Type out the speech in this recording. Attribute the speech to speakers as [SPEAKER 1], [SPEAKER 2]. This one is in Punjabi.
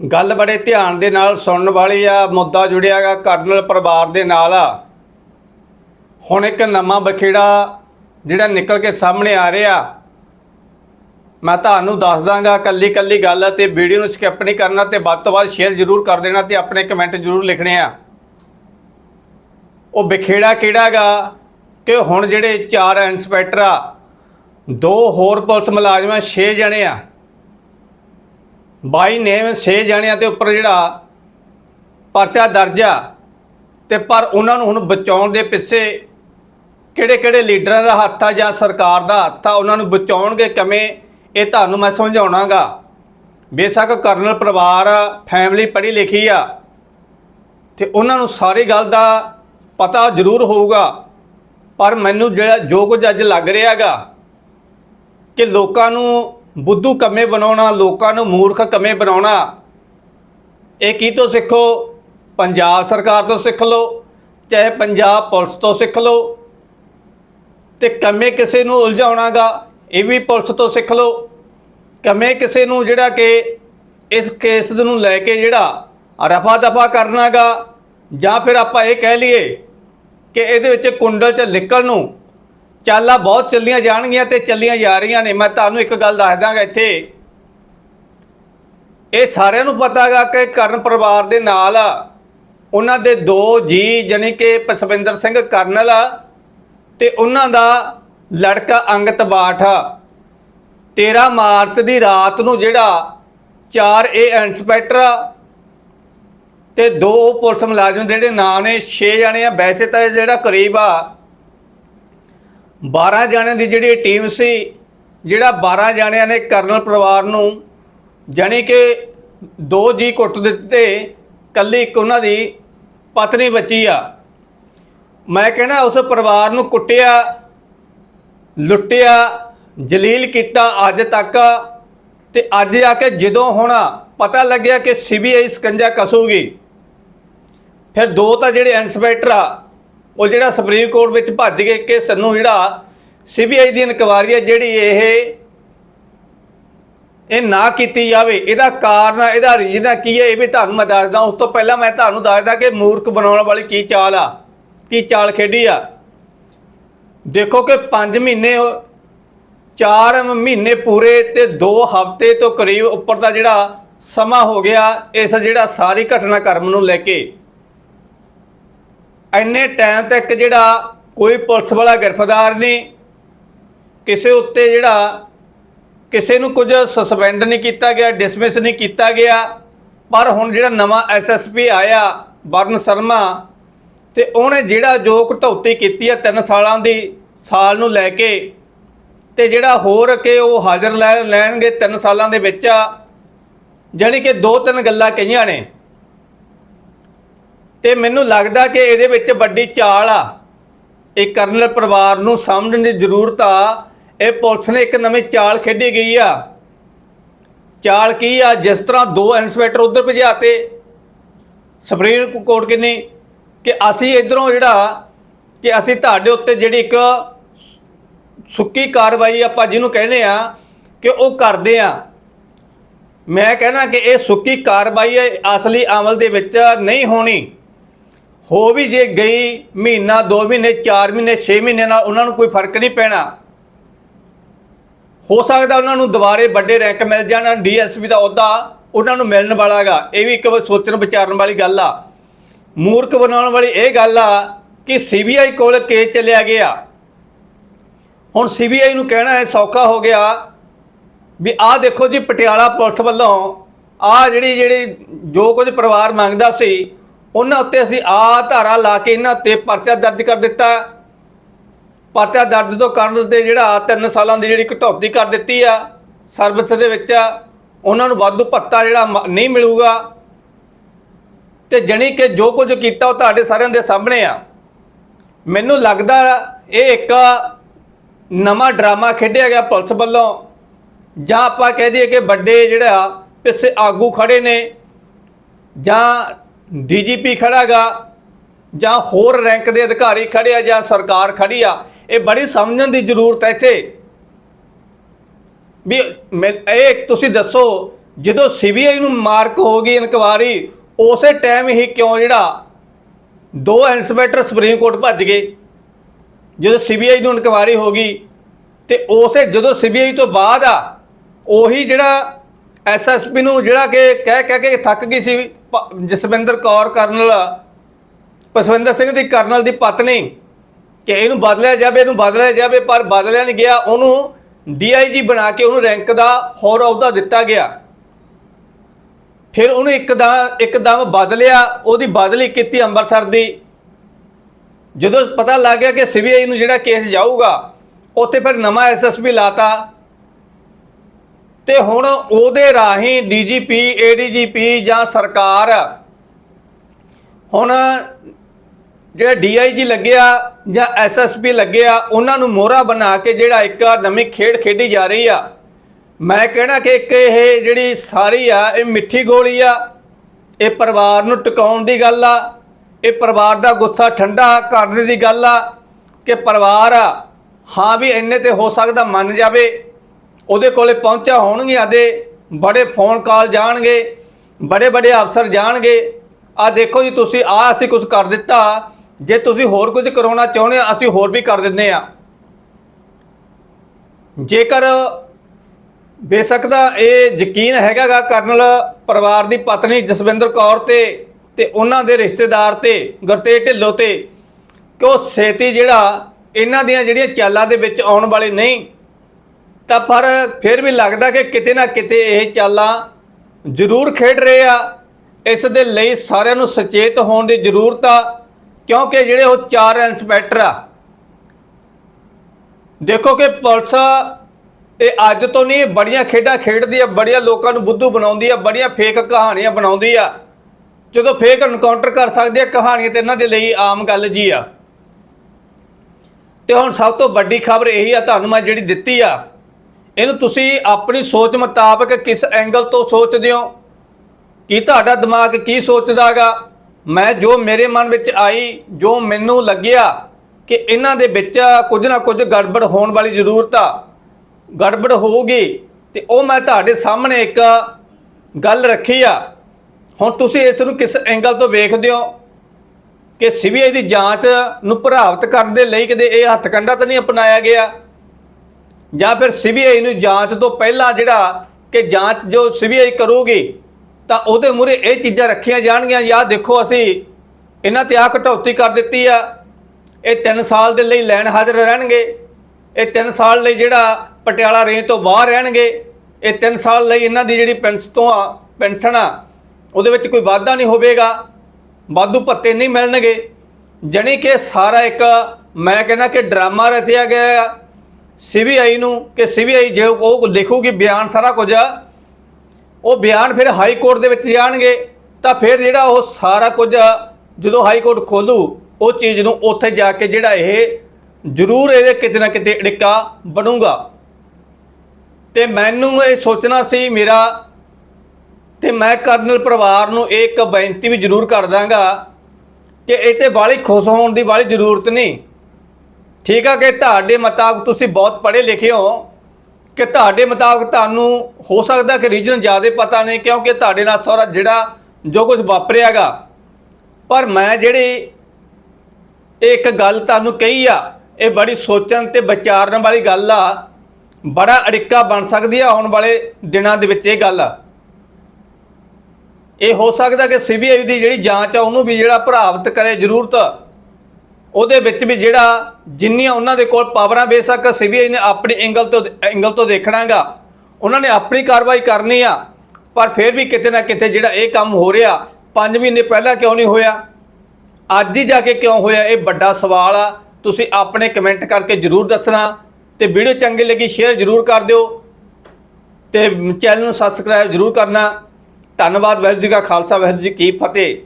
[SPEAKER 1] ਗੱਲ ਬੜੇ ਧਿਆਨ ਦੇ ਨਾਲ ਸੁਣਨ ਵਾਲੀ ਆ, ਮੁੱਦਾ ਜੁੜਿਆਗਾ ਕਰਨਲ ਪਰਿਵਾਰ ਦੇ ਨਾਲ ਆ। ਹੁਣ ਇੱਕ ਨਵਾਂ ਬਖੇੜਾ ਜਿਹੜਾ ਨਿਕਲ ਕੇ ਸਾਹਮਣੇ ਆ ਰਿਹਾ। ਮੈਂ ਤੁਹਾਨੂੰ ਦੱਸ ਦਾਂਗਾ ਕੱਲੀ ਕੱਲੀ ਗੱਲ ਤੇ ਵੀਡੀਓ ਨੂੰ ਸਕਿਪ ਨਹੀਂ ਕਰਨਾ ਤੇ ਵੱਧ ਤੋਂ ਵੱਧ ਸ਼ੇਅਰ ਜ਼ਰੂਰ ਕਰ ਦੇਣਾ ਤੇ ਆਪਣੇ ਕਮੈਂਟ ਜ਼ਰੂਰ ਲਿਖਣੇ ਆ। ਉਹ ਬਖੇੜਾ ਕਿਹੜਾਗਾ ਕਿ ਹੁਣ ਜਿਹੜੇ ਚਾਰ ਇੰਸਪੈਕਟਰ ਆ, ਦੋ ਹੋਰ ਪੁਲਿਸ ਮੁਲਾਜ਼ਮਾਂ 6 ਜਣੇ ਆ। ਬਾਈ ਨੇਮ 6 ਜਣਿਆਂ ਤੇ ਉੱਪਰ ਜਿਹੜਾ ਪਰਚਾ ਦਰਜ ਆ ਤੇ ਪਰ ਉਹਨਾਂ ਨੂੰ ਹੁਣ ਬਚਾਉਣ ਦੇ ਪਿੱਛੇ ਕਿਹੜੇ ਕਿਹੜੇ ਲੀਡਰਾਂ ਦਾ ਹੱਥ ਆ ਜਾਂ ਸਰਕਾਰ ਦਾ ਹੱਥ ਆ, ਉਹਨਾਂ ਨੂੰ ਬਚਾਉਣਗੇ ਕਿਵੇਂ, ਇਹ ਤੁਹਾਨੂੰ ਮੈਂ ਸਮਝਾਉਣਾਗਾ। ਬੇਸ਼ੱਕ ਕਰਨਲ ਪਰਿਵਾਰ ਫੈਮਿਲੀ ਪੜ੍ਹੀ ਲਿਖੀ ਆ ਤੇ ਉਹਨਾਂ ਨੂੰ ਸਾਰੀ ਗੱਲ ਦਾ ਪਤਾ ਜ਼ਰੂਰ ਹੋਊਗਾ, ਪਰ ਮੈਨੂੰ ਜਿਹੜਾ ਜੋ ਕੁਝ ਅੱਜ ਲੱਗ ਰਿਹਾਗਾ ਕਿ ਲੋਕਾਂ ਨੂੰ ਬੁੱਧੂ ਕੰਮੇ ਬਣਾਉਣਾ, ਲੋਕਾਂ ਨੂੰ ਮੂਰਖ ਕੰਮੇ ਬਣਾਉਣਾ। ਇਹ ਕੀ ਤੋਂ ਸਿੱਖੋ? ਪੰਜਾਬ ਸਰਕਾਰ ਤੋਂ ਸਿੱਖ ਲਓ, ਚਾਹੇ ਪੰਜਾਬ ਪੁਲਿਸ ਤੋਂ ਸਿੱਖ ਲਓ। ਤੇ ਕੰਮੇ ਕਿਸੇ ਨੂੰ ਉਲਝਾਉਣਾਗਾ, ਇਹ ਵੀ ਪੁਲਿਸ ਤੋਂ ਸਿੱਖ ਲਓ। ਕੰਮੇ ਕਿਸੇ ਨੂੰ ਜਿਹੜਾ ਕਿ ਇਸ ਕੇਸ ਨੂੰ ਲੈ ਕੇ ਜਿਹੜਾ ਰਫਾ ਦਫਾ ਕਰਨਾਗਾ, ਜਾਂ ਫਿਰ ਆਪਾਂ ਇਹ ਕਹਿ ਲਈਏ ਕਿ ਇਹਦੇ ਵਿੱਚ ਕੁੰਡਲ 'ਚ ਨਿਕਲ ਨੂੰ ਚਾਲਾਂ ਬਹੁਤ ਚੱਲੀਆਂ ਜਾਣਗੀਆਂ ਤੇ ਚੱਲੀਆਂ ਜਾ ਰਹੀਆਂ ਨੇ। ਮੈਂ ਤੁਹਾਨੂੰ ਇੱਕ ਗੱਲ ਦੱਸ ਦਾਂਗਾ ਇੱਥੇ। ਇਹ ਸਾਰਿਆਂ ਨੂੰ ਪਤਾਗਾ ਕਿ ਕਰਨ ਪਰਿਵਾਰ ਦੇ ਨਾਲ ਉਹਨਾਂ ਦੇ ਦੋ ਜੀ ਜਾਣੀ ਕਿ ਪਸਵਿੰਦਰ ਸਿੰਘ ਕਰਨਲ ਆ ਤੇ ਉਹਨਾਂ ਦਾ ਲੜਕਾ ਅੰਗਤ ਬਾਠ ਆ। 13 ਮਾਰਚ ਦੀ ਰਾਤ ਨੂੰ ਜਿਹੜਾ 4 ਏ ਇੰਸਪੈਕਟਰ ਆ ਤੇ ਦੋ ਪੁਲਿਸ ਮੁਲਾਜ਼ਮ ਜਿਹੜੇ ਨਾਂ ਨੇ 6 ਜਣੇ ਆ, ਵੈਸੇ ਤਾਂ ਜਿਹੜਾ ਕਰੀਬ ਆ 12 ਜਾਣਿਆਂ ਦੀ ਜਿਹੜੀ ਟੀਮ ਸੀ, ਜਿਹੜਾ 12 ਜਣਿਆਂ ਨੇ ਕਰਨਲ ਪਰਿਵਾਰ ਨੂੰ ਜਾਣੀ ਕਿ ਦੋ ਜੀ ਕੁੱਟ ਦਿੱਤੇ, ਕੱਲੀ ਇੱਕ ਉਹਨਾਂ ਦੀ ਪਤਨੀ ਬੱਚੀ ਆ। ਮੈਂ ਕਹਿੰਦਾ ਉਸ ਪਰਿਵਾਰ ਨੂੰ ਕੁੱਟਿਆ, ਲੁੱਟਿਆ, ਜਲੀਲ ਕੀਤਾ ਅੱਜ ਤੱਕ। ਤੇ ਅੱਜ ਆ ਕੇ ਜਦੋਂ ਹੋਣਾ ਪਤਾ ਲੱਗਿਆ ਕਿ ਸੀਬੀਆਈ ਸਕੰਜਾ ਕਸੂਗੀ, ਫਿਰ ਦੋ ਤਾਂ ਜਿਹੜੇ ਇੰਸਪੈਕਟਰ ਆ ਉਹ ਜਿਹੜਾ ਸੁਪਰੀਮ ਕੋਰਟ ਵਿੱਚ ਭੱਜ ਗਏ ਕਿ ਸਾਨੂੰ ਜਿਹੜਾ ਸੀਬੀਆਈ ਦੀ ਇਨਕੁਆਇਰੀ ਹੈ, ਜਿਹੜੀ ਇਹ ਇਹ ਨਾ ਕੀਤੀ ਜਾਵੇ, ਇਹਦਾ ਕਾਰਨ, ਇਹਦਾ ਰੀਜਨ ਕੀ ਹੈ, ਇਹ ਵੀ ਤੁਹਾਨੂੰ ਮੈਂ ਦੱਸਦਾ, ਉਸ ਤੋਂ ਪਹਿਲਾਂ ਮੈਂ ਤੁਹਾਨੂੰ ਦੱਸਦਾ ਕਿ ਮੂਰਖ ਬਣਾਉਣ ਵਾਲੀ ਕੀ ਚਾਲ ਆ, ਕੀ ਚਾਲ ਖੇਡੀ ਆ। ਦੇਖੋ ਕਿ 5 ਮਹੀਨੇ 4 ਮਹੀਨੇ ਪੂਰੇ ਤੇ 2 ਹਫ਼ਤੇ ਤੋਂ ਕਰੀਬ ਉੱਪਰ ਦਾ ਜਿਹੜਾ ਸਮਾਂ ਹੋ ਗਿਆ, ਇਸ ਜਿਹੜਾ ਸਾਰੀ ਘਟਨਾ ਕਰਮ ਨੂੰ ਲੈ ਕੇ। ਇੰਨੇ ਟਾਈਮ ਤੱਕ ਜਿਹੜਾ ਕੋਈ ਪੁਲਿਸ ਵਾਲਾ ਗ੍ਰਿਫਤਾਰ ਨਹੀਂ, ਕਿਸੇ ਉੱਤੇ ਜਿਹੜਾ ਕਿਸੇ ਨੂੰ ਕੁਝ ਸਸਪੈਂਡ ਨਹੀਂ ਕੀਤਾ ਗਿਆ ਡਿਸਮਿਸ ਨਹੀਂ ਕੀਤਾ ਗਿਆ, ਪਰ ਹੁਣ ਜਿਹੜਾ ਨਵਾਂ ਐਸਐਸਪੀ ਆਇਆ, ਵਰਨ ਸ਼ਰਮਾ, ਤੇ ਉਹਨੇ ਜਿਹੜਾ ਜੋ ਕਟੌਤੀ ਕੀਤੀ ਹੈ 3 ਸਾਲਾਂ ਦੀ, ਸਾਲ ਨੂੰ ਲੈ ਕੇ, ਤੇ ਜਿਹੜਾ ਹੋਰ ਕਿ ਉਹ ਹਾਜ਼ਰ ਲੈ ਲੈਣਗੇ 3 ਸਾਲਾਂ ਦੇ ਵਿੱਚ ਜਾਣੀ ਕਿ ਦੋ ਤਿੰਨ ਗੱਲਾਂ ਕਹੀਆਂ ਨੇ। ਤੇ ਮੈਨੂੰ ਲੱਗਦਾ ਕਿ ਇਹਦੇ ਵਿੱਚ ਵੱਡੀ ਚਾਲ ਆ। ਇਹ ਕਰਨਲ ਪਰਿਵਾਰ ਨੂੰ ਸਮਝਣ ਦੀ ਜ਼ਰੂਰਤ ਆ। ਇਹ ਪੁਲਿਸ ਨੇ ਇੱਕ ਨਵੀਂ ਚਾਲ ਖੇਡੀ ਗਈ ਆ। ਚਾਲ ਕੀ ਆ? ਜਿਸ ਤਰ੍ਹਾਂ ਦੋ ਇੰਸਪੈਕਟਰ ਉਧਰ ਭਜਾਤੇ। ਸੁਪਰੀਮ ਕੋਰਟ ਕਿੰਨੀ? ਕਿ ਅਸੀਂ ਇਧਰੋਂ ਜਿਹੜਾ, ਕਿ ਅਸੀਂ ਤੁਹਾਡੇ ਉੱਤੇ ਜਿਹੜੀ ਇੱਕ ਸੁੱਕੀ ਕਾਰਵਾਈ ਆਪਾਂ ਜਿਹਨੂੰ ਕਹਿੰਦੇ ਆ, ਕਿ ਉਹ ਕਰਦੇ ਆ। ਮੈਂ ਕਹਿੰਦਾ ਕਿ ਇਹ ਸੁੱਕੀ ਕਾਰਵਾਈ ਅਸਲੀ ਅਮਲ ਦੇ ਵਿੱਚ ਨਹੀਂ ਹੋਣੀ। ਹੋ ਵੀ ਜੇ ਗਈ ਮਹੀਨਾ 2 ਮਹੀਨੇ 4 ਮਹੀਨੇ 6 ਮਹੀਨੇ ਨਾਲ ਉਹਨਾਂ ਨੂੰ ਕੋਈ ਫ਼ਰਕ ਨਹੀਂ ਪੈਣਾ। ਹੋ ਸਕਦਾ ਉਹਨਾਂ ਨੂੰ ਦੁਬਾਰੇ ਵੱਡੇ ਰੈਂਕ ਮਿਲ ਜਾਣ, ਡੀਐਸਪੀ ਦਾ ਅਹੁਦਾ ਉਹਨਾਂ ਨੂੰ ਮਿਲਣ ਵਾਲਾ ਹੈਗਾ। ਇਹ ਵੀ ਇੱਕ ਸੋਚਣ ਵਿਚਾਰਨ ਵਾਲੀ ਗੱਲ ਆ। ਮੂਰਖ ਬਣਾਉਣ ਵਾਲੀ ਇਹ ਗੱਲ ਆ ਕਿ ਸੀਬੀਆਈ ਕੋਲ ਕੇਸ ਚੱਲਿਆ ਗਿਆ। ਹੁਣ ਸੀਬੀਆਈ ਨੂੰ ਕਹਿਣਾ ਹੈ ਸੌਖਾ ਹੋ ਗਿਆ ਵੀ ਆਹ ਦੇਖੋ ਜੀ, ਪਟਿਆਲਾ ਪੁਲਿਸ ਵੱਲੋਂ ਆਹ ਜਿਹੜੀ ਜਿਹੜੀ ਜੋ ਕੁਝ ਪਰਿਵਾਰ ਮੰਗਦਾ ਸੀ ਉਹਨਾਂ ਉੱਤੇ ਅਸੀਂ ਆ ਧਾਰਾ ਲਾ ਕੇ ਇਹਨਾਂ ਉੱਤੇ ਪਰਚਾ ਦਰਜ ਕਰ ਦਿੱਤਾ। ਪਰਚਾ ਦਰਜ ਤੋਂ ਕਰਨ ਦੇ ਜਿਹੜਾ 3 ਸਾਲਾਂ ਦੀ ਜਿਹੜੀ ਕਟੌਤੀ ਕਰ ਦਿੱਤੀ ਆ, ਸਰਵਿਸ ਦੇ ਵਿੱਚ ਉਹਨਾਂ ਨੂੰ ਵਾਧੂ ਭੱਤਾ ਜਿਹੜਾ ਮ- ਨਹੀਂ ਮਿਲੂਗਾ। ਤੇ ਜਣੀ ਕਿ ਜੋ ਕੁਝ ਕੀਤਾ ਉਹ ਤੁਹਾਡੇ ਸਾਰਿਆਂ ਦੇ ਸਾਹਮਣੇ ਆ। ਮੈਨੂੰ ਲੱਗਦਾ ਇਹ ਇੱਕ ਨਵਾਂ ਡਰਾਮਾ ਖੇਡਿਆ ਗਿਆ ਪੁਲਿਸ ਵੱਲੋਂ। ਜਾਂ ਆਪਾਂ ਕਹਿ ਦਈਏ ਕਿ ਵੱਡੇ ਜਿਹੜਾ ਪਿੱਛੇ ਆਗੂ ਖੜੇ ਨੇ। ਜਾਂ ਡੀਜੀਪੀ ਖੜਾਗਾ ਜਾਂ ਹੋਰ ਰੈਂਕ ਦੇ ਅਧਿਕਾਰੀ ਖੜੇ ਆ ਜਾਂ ਸਰਕਾਰ ਖੜੀ ਆ, ਇਹ ਬੜੀ ਸਮਝਣ ਦੀ ਜ਼ਰੂਰਤ ਹੈ ਇੱਥੇ। ਵੀ ਮੈਂ ਇਹ ਤੁਸੀਂ ਦੱਸੋ, ਜਦੋਂ ਸੀਬੀਆਈ ਨੂੰ ਮਾਰਕ ਹੋ ਗਈ ਇਨਕੁਆਰੀ, ਉਸੇ ਟਾਈਮ ਹੀ ਕਿਉਂ ਜਿਹੜਾ ਦੋ ਇੰਸਪੈਕਟਰ ਸੁਪਰੀਮ ਕੋਰਟ ਭੱਜ ਗਏ? ਜਦੋਂ ਸੀਬੀਆਈ ਨੂੰ ਇਨਕੁਆਰੀ ਹੋ ਗਈ, ਤੇ ਉਸੇ ਜਦੋਂ ਸੀਬੀਆਈ ਤੋਂ ਬਾਅਦ ਆ, ਉਹੀ ਜਿਹੜਾ ਐਸਐਸਪੀ ਨੂੰ ਜਿਹੜਾ ਕਿ ਕਹਿ ਕਹਿ ਕੇ ਥੱਕ ਗਈ ਸੀ ਪ- ਜਸਵਿੰਦਰ ਕੌਰ ਕਰਨਲ, ਪਸਵਿੰਦਰ ਸਿੰਘ ਦੀ ਕਰਨਲ ਦੀ ਪਤਨੀ, ਕਿ ਇਹਨੂੰ ਬਦਲਿਆ ਜਾਵੇ, ਇਹਨੂੰ ਬਦਲਿਆ ਜਾਵੇ, ਪਰ ਬਦਲਿਆ ਨਹੀਂ ਗਿਆ। ਉਹਨੂੰ ਡੀਆਈਜੀ ਬਣਾ ਕੇ ਉਹਨੂੰ ਰੈਂਕ ਦਾ ਹੋਰ ਅਹੁਦਾ ਦਿੱਤਾ ਗਿਆ। ਫਿਰ ਉਹਨੂੰ ਇੱਕਦਮ ਇੱਕਦਮ ਬਦਲਿਆ। ਉਹਦੀ ਬਦਲੀ ਕੀਤੀ ਅੰਮ੍ਰਿਤਸਰ ਦੀ। ਜਦੋਂ ਪਤਾ ਲੱਗ ਗਿਆ ਕਿ ਸੀਬੀਆਈ ਨੂੰ ਜਿਹੜਾ ਕੇਸ ਜਾਊਗਾ, ਉੱਥੇ ਫਿਰ ਨਵਾਂ ਐਸਐਸਪੀ ਲਾਤਾ। ਤੇ ਹੁਣ ਉਹਦੇ ਰਾਹੀਂ ਡੀਜੀਪੀ, ਏਡੀਜੀਪੀ ਜਾਂ ਸਰਕਾਰ ਹੁਣ ਜਿਹੜਾ ਡੀਆਈਜੀ ਲੱਗਿਆ ਜਾਂ ਐਸਐਸਪੀ ਲੱਗਿਆ ਉਹਨਾਂ ਨੂੰ ਮੋਹਰਾ ਬਣਾ ਕੇ ਜਿਹੜਾ ਇੱਕ ਨਵੀਂ ਖੇਡ ਖੇਡੀ ਜਾ ਰਹੀ ਆ। ਮੈਂ ਕਹਿਣਾ ਕਿ ਇੱਕ ਇਹ ਜਿਹੜੀ ਸਾਰੀ ਆ, ਇਹ ਮਿੱਠੀ ਗੋਲੀ ਆ, ਇਹ ਪਰਿਵਾਰ ਨੂੰ ਟਿਕਾਉਣ ਦੀ ਗੱਲ ਆ, ਇਹ ਪਰਿਵਾਰ ਦਾ ਗੁੱਸਾ ਠੰਡਾ ਕਰਨ ਦੀ ਗੱਲ ਆ ਕਿ ਪਰਿਵਾਰ ਆ, ਹਾਂ ਵੀ ਇੰਨੇ ਤੇ ਹੋ ਸਕਦਾ ਮੰਨ ਜਾਵੇ ਉਹਦੇ ਕੋਲੇ ਪਹੁੰਚਿਆ ਹੋਣਗੇ, ਆਦੇ ਬੜੇ ਫੋਨ ਕਾਲ ਜਾਣਗੇ, ਬੜੇ ਬੜੇ ਅਫਸਰ ਜਾਣਗੇ। ਆ ਦੇਖੋ ਜੀ, ਤੁਸੀਂ ਆ ਅਸੀਂ ਕੁਝ ਕਰ ਦਿੱਤਾ। ਜੇ ਤੁਸੀਂ ਹੋਰ ਕੁਝ ਕਰਾਉਣਾ ਚਾਹੁੰਦੇ ਆ ਅਸੀਂ ਹੋਰ ਵੀ ਕਰ ਦਿੰਦੇ ਆ ਜੇਕਰ ਬੇਸ਼ੱਕ ਦਾ ਇਹ ਯਕੀਨ ਹੈਗਾਗਾ ਕਰਨਲ ਪਰਿਵਾਰ ਦੀ ਪਤਨੀ ਜਸਵਿੰਦਰ ਕੌਰ ਤੇ ਤੇ ਉਹਨਾਂ ਦੇ ਰਿਸ਼ਤੇਦਾਰ ਤੇ, ਗੁਰਤੇਜ ਢਿੱਲੋਂ ਤੇ, ਕਿ ਉਹ ਛੇਤੀ ਜਿਹੜਾ ਇਹਨਾਂ ਦੀਆਂ ਜਿਹੜੀਆਂ ਚਾਲਾਂ ਦੇ ਵਿੱਚ ਆਉਣ ਵਾਲੇ ਨਹੀਂ ਤਾਂ ਪਰ ਫਿਰ ਵੀ ਲੱਗਦਾ ਕਿ ਕਿਤੇ ਨਾ ਕਿਤੇ ਇਹ ਚਾਲਾਂ ਜ਼ਰੂਰ ਖੇਡ ਰਹੇ ਆ। ਇਸ ਦੇ ਲਈ ਸਾਰਿਆਂ ਨੂੰ ਸੁਚੇਤ ਹੋਣ ਦੀ ਜ਼ਰੂਰਤ ਆ, ਕਿਉਂਕਿ ਜਿਹੜੇ ਉਹ ਚਾਰ ਇੰਸਪੈਕਟਰ ਆ, ਦੇਖੋ ਕਿ ਪੁਲਿਸ ਇਹ ਅੱਜ ਤੋਂ ਨਹੀਂ, ਬੜੀਆਂ ਖੇਡਾਂ ਖੇਡਦੀ ਆ, ਬੜੀਆਂ ਲੋਕਾਂ ਨੂੰ ਬੁੱਧੂ ਬਣਾਉਂਦੀ ਆ, ਬੜੀਆਂ ਫੇਕ ਕਹਾਣੀਆਂ ਬਣਾਉਂਦੀ ਆ। ਜਦੋਂ ਫੇਕ ਐਨਕਾਊਂਟਰ ਕਰ ਸਕਦੇ ਆ, ਕਹਾਣੀਆਂ ਤੇ ਇਹਨਾਂ ਦੇ ਲਈ ਆਮ ਗੱਲ ਜੀ ਆ। ਤੇ ਹੁਣ ਸਭ ਤੋਂ ਵੱਡੀ ਖਬਰ ਇਹੀ ਆ, ਤੁਹਾਨੂੰ ਮੈਂ ਜਿਹੜੀ ਦਿੱਤੀ ਆ ਇਹਨੂੰ ਤੁਸੀਂ ਆਪਣੀ ਸੋਚ ਮੁਤਾਬਕ ਕਿਸ ਐਂਗਲ ਤੋਂ ਸੋਚਦੇ ਹੋ? ਕੀ ਤੁਹਾਡਾ ਦਿਮਾਗ ਕੀ ਸੋਚਦਾਗਾ? ਮੈਂ ਜੋ ਮੇਰੇ ਮਨ ਵਿੱਚ ਆਈ, ਜੋ ਮੈਨੂੰ ਲੱਗਿਆ ਕਿ ਇਹਨਾਂ ਦੇ ਵਿੱਚ ਕੁਝ ਨਾ ਕੁਝ ਗੜਬੜ ਹੋਣ ਵਾਲੀ ਜ਼ਰੂਰਤ ਆ, ਗੜਬੜ ਹੋਊਗੀ, ਤੇ ਉਹ ਮੈਂ ਤੁਹਾਡੇ ਸਾਹਮਣੇ ਇੱਕ ਗੱਲ ਰੱਖੀ ਆ। ਹੁਣ ਤੁਸੀਂ ਇਸ ਨੂੰ ਕਿਸ ਐਂਗਲ ਤੋਂ ਵੇਖਦੇ ਹੋ? ਕਿ ਸੀਬੀਆਈ ਦੀ ਜਾਂਚ ਨੂੰ ਪ੍ਰਭਾਵਿਤ ਕਰਨ ਦੇ ਲਈ ਕਿਤੇ ਇਹ ਹੱਥਕੰਡਾ ਤਾਂ ਨਹੀਂ ਅਪਣਾਇਆ ਗਿਆ? ਜਾਂ ਫਿਰ ਸੀਬੀਆਈ ਨੂੰ ਜਾਂਚ ਤੋਂ ਪਹਿਲਾਂ ਜਿਹੜਾ ਕਿ ਜਾਂਚ ਜੋ ਸੀਬੀਆਈ ਕਰੂਗੀ, ਤਾਂ ਉਹਦੇ ਮੂਹਰੇ ਇਹ ਚੀਜ਼ਾਂ ਰੱਖੀਆਂ ਜਾਣਗੀਆਂ ਯਾ ਦੇਖੋ ਅਸੀਂ, ਇਹਨਾਂ ਤੇ ਆ ਕਟੌਤੀ ਕਰ ਦਿੱਤੀ ਆ, ਇਹ 3 ਸਾਲ ਦੇ ਲਈ ਲੈਣ ਹਾਜ਼ਰ ਰਹਿਣਗੇ, ਇਹ 3 ਸਾਲ ਲਈ ਜਿਹੜਾ ਪਟਿਆਲਾ ਰੇਂਜ ਤੋਂ ਬਾਹਰ ਰਹਿਣਗੇ, ਇਹ 3 ਸਾਲ ਲਈ ਇਹਨਾਂ ਦੀ ਜਿਹੜੀ ਪੈਨਸ਼ਨ ਤੋਂ ਆ, ਪੈਨਸ਼ਨ ਆ, ਉਹਦੇ ਵਿੱਚ ਕੋਈ ਵਾਧਾ ਨਹੀਂ ਹੋਵੇਗਾ, ਵਾਧੂ ਭੱਤੇ ਨਹੀਂ ਮਿਲਣਗੇ, ਜਣੀ ਕਿ ਸਾਰਾ ਇੱਕ ਮੈਂ ਕਹਿੰਦਾ ਕਿ ਡਰਾਮਾ ਰਚਿਆ ਗਿਆ ਆ ਸੀਬੀਆਈ ਨੂੰ ਕਿ ਸੀਬੀਆਈ ਜੇ ਉਹ ਦੇਖੂਗੀ ਬਿਆਨ ਸਾਰਾ ਕੁਝ ਆ ਉਹ ਬਿਆਨ ਫਿਰ ਹਾਈ ਕੋਰਟ ਦੇ ਵਿੱਚ ਜਾਣਗੇ, ਤਾਂ ਫਿਰ ਜਿਹੜਾ ਉਹ ਸਾਰਾ ਕੁਝ ਜਦੋਂ ਹਾਈ ਕੋਰਟ ਖੋਲੂ, ਉਹ ਚੀਜ਼ ਨੂੰ ਉੱਥੇ ਜਾ ਕੇ ਜਿਹੜਾ ਇਹ ਜ਼ਰੂਰ ਇਹਦੇ ਕਿਤੇ ਨਾ ਕਿਤੇ ਅੜਿੱਕਾ ਬਣੂਗਾ। ਤੇ ਮੈਨੂੰ ਇਹ ਸੋਚਣਾ ਸੀ ਮੇਰਾ, ਤੇ ਮੈਂ ਕਰਨਲ ਪਰਿਵਾਰ ਨੂੰ ਇਹ ਇੱਕ ਬੇਨਤੀ ਵੀ ਜ਼ਰੂਰ ਕਰ ਦਾਂਗਾ ਕਿ ਇਹ ਤੇ ਬਾਲੀ ਖੁਸ਼ ਹੋਣ ਦੀ ਬਾਲੀ ਜ਼ਰੂਰਤ ਨਹੀਂ। ਠੀਕ ਆ ਕਿ ਤੁਹਾਡੇ ਮੁਤਾਬਕ ਤੁਸੀਂ ਬਹੁਤ ਪੜ੍ਹੇ ਲਿਖੇ ਹੋ, ਕਿ ਤੁਹਾਡੇ ਮੁਤਾਬਕ ਤੁਹਾਨੂੰ ਹੋ ਸਕਦਾ ਕਿ ਰੀਜਨ ਜ਼ਿਆਦਾ ਪਤਾ ਨਹੀਂ, ਕਿਉਂਕਿ ਤੁਹਾਡੇ ਨਾਲ ਸਾਰਾ ਜਿਹੜਾ ਜੋ ਕੁਝ ਵਾਪਰਿਆਗਾ ਪਰ ਮੈਂ ਜਿਹੜੀ ਇਹ ਇੱਕ ਗੱਲ ਤੁਹਾਨੂੰ ਕਹੀ ਆ, ਇਹ ਬੜੀ ਸੋਚਣ ਤੇ ਵਿਚਾਰਨ ਵਾਲੀ ਗੱਲ ਆ। ਬੜਾ ਅੜਿੱਕਾ ਬਣ ਸਕਦੀ ਆ ਆਉਣ ਵਾਲੇ ਦਿਨਾਂ ਦੇ ਵਿੱਚ ਇਹ ਗੱਲ। ਆ ਇਹ ਹੋ ਸਕਦਾ ਕਿ ਸੀਬੀਆਈ ਦੀ ਜਿਹੜੀ ਜਾਂਚ ਆ, ਉਹਨੂੰ ਵੀ ਜਿਹੜਾ ਪ੍ਰਭਾਵਿਤ ਕਰੇ ਜ਼ਰੂਰਤ। ਉਹਦੇ ਵਿੱਚ ਵੀ ਜਿਹੜਾ ਜਿੰਨੀਆਂ ਉਹਨਾਂ ਦੇ ਕੋਲ ਪਾਵਰਾਂ ਬੇਸ਼ੱਕ ਸੀਬੀਆਈ ਨੇ ਆਪਣੀ ਐਂਗਲ ਤੋਂ ਐਂਗਲ ਤੋਂ ਦੇਖਣਾਗਾ। ਉਹਨਾਂ ਨੇ ਆਪਣੀ ਕਾਰਵਾਈ ਕਰਨੀ ਆ, ਪਰ ਫਿਰ ਵੀ ਕਿਤੇ ਨਾ ਕਿਤੇ ਜਿਹੜਾ ਇਹ ਕੰਮ ਹੋ ਰਿਹਾ 5 ਮਹੀਨੇ ਪਹਿਲਾਂ ਕਿਉਂ ਨਹੀਂ ਹੋਇਆ? ਅੱਜ ਹੀ ਜਾ ਕੇ ਕਿਉਂ ਹੋਇਆ? ਇਹ ਵੱਡਾ ਸਵਾਲ ਆ। ਤੁਸੀਂ ਆਪਣੇ ਕਮੈਂਟ ਕਰਕੇ ਜਰੂਰ ਦੱਸਣਾ ਤੇ ਵੀਡੀਓ ਚੰਗੀ ਲੱਗੀ ਸ਼ੇਅਰ ਜਰੂਰ ਕਰ ਦਿਓ ਤੇ ਚੈਨਲ ਨੂੰ ਸਬਸਕ੍ਰਾਈਬ ਜਰੂਰ ਕਰਨਾ। ਧੰਨਵਾਦ, ਵਾਹਿਗੁਰੂ ਜੀ ਕਾ ਖਾਲਸਾ, ਵਾਹਿਗੁਰੂ ਜੀ ਕੀ ਫਤਿਹ।